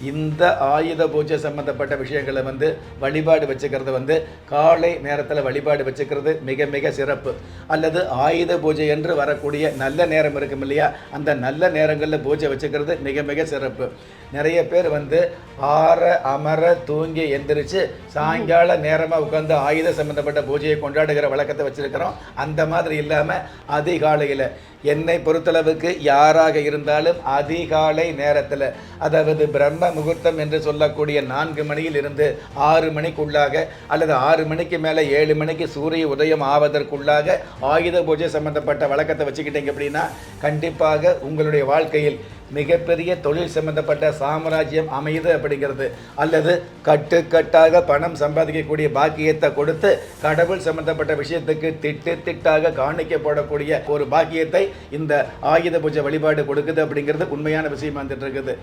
இந்த ஆயுத பூஜை சம்பந்தப்பட்ட விஷயங்களை வந்து வழிபாடு வச்சுக்கிறது வந்து காலை நேரத்தில் வழிபாடு வச்சுக்கிறது மிக மிக சிறப்பு. அல்லது ஆயுத பூஜை என்று வரக்கூடிய நல்ல நேரம் இருக்கும் இல்லையா? அந்த நல்ல நேரங்களில் பூஜை வச்சுக்கிறது மிக மிக சிறப்பு. நிறைய பேர் வந்து ஆற அமர தூங்கி எந்திரிச்சு சாயங்கால நேரமாக உட்காந்து ஆயுத சம்பந்தப்பட்ட பூஜையை கொண்டாடுகிற வழக்கத்தை வச்சுருக்கிறோம். அந்த மாதிரி இல்லாமல் அதிகாலையில் என்னை பொறுத்தளவுக்கு யாராக இருந்தாலும் அதிகாலை நேரத்தில் அதாவது பிரம்ம முகூர்த்தம் என்று சொல்லக்கூடிய நான்கு மணியில் இருந்து ஆறு மணிக்குள்ளாக அல்லது ஆறு மணிக்கு மேலே ஏழு மணிக்கு சூரிய உதயம் ஆவதற்குள்ளாக ஆயுத பூஜை சம்பந்தப்பட்ட வழக்கத்தை வச்சுக்கிட்டீங்க அப்படின்னா கண்டிப்பாக உங்களுடைய வாழ்க்கையில் மிகப்பெரிய தொழில் சம்பந்தப்பட்ட சாம்ராஜ்யம் அமையுது அப்படிங்கிறது. அல்லது கட்டுக்கட்டாக பணம் சம்பாதிக்கக்கூடிய பாக்கியத்தை கொடுத்து கடவுள் சம்பந்தப்பட்ட விஷயத்துக்கு திட்டு திட்டாக காணிக்கப்படக்கூடிய ஒரு பாக்கியத்தை இந்த ஆயுத பூஜை வழிபாடு கொடுக்குது அப்படிங்கிறது உண்மையான விஷயமா வந்துட்டு இருக்குது.